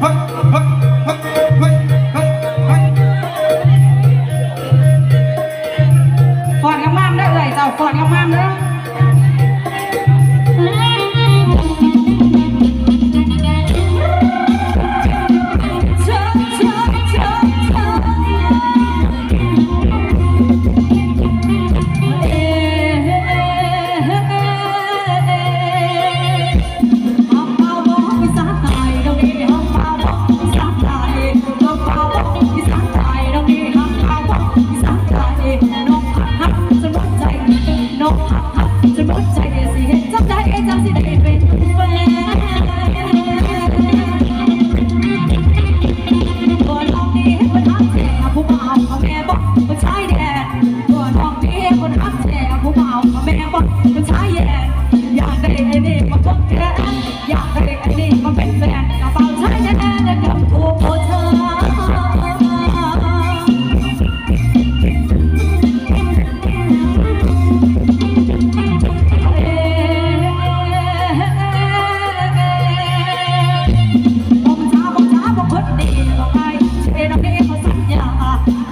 ฟอดงามได้เลยเจ้าฟอดงามๆเด้อ นี่มาพบแกอยากให้ไอ้นี่มาเป็นแฟนกระเป๋าใช้แน่ๆนะกับตัวเธอบ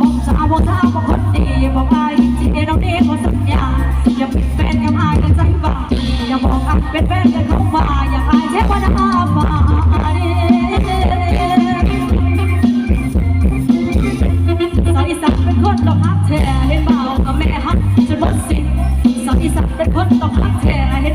อสาวบอสาวบอส เป็นแฟนกันเข้ามาอยากอายเทพดาฝ่ายสาวอีสานเป็นคนต้องฮักแท้เห็นเบากับแม่ฮักจนหมดสิทธิ์สาวอีสานเป็นคนต้องหักแท้เห็น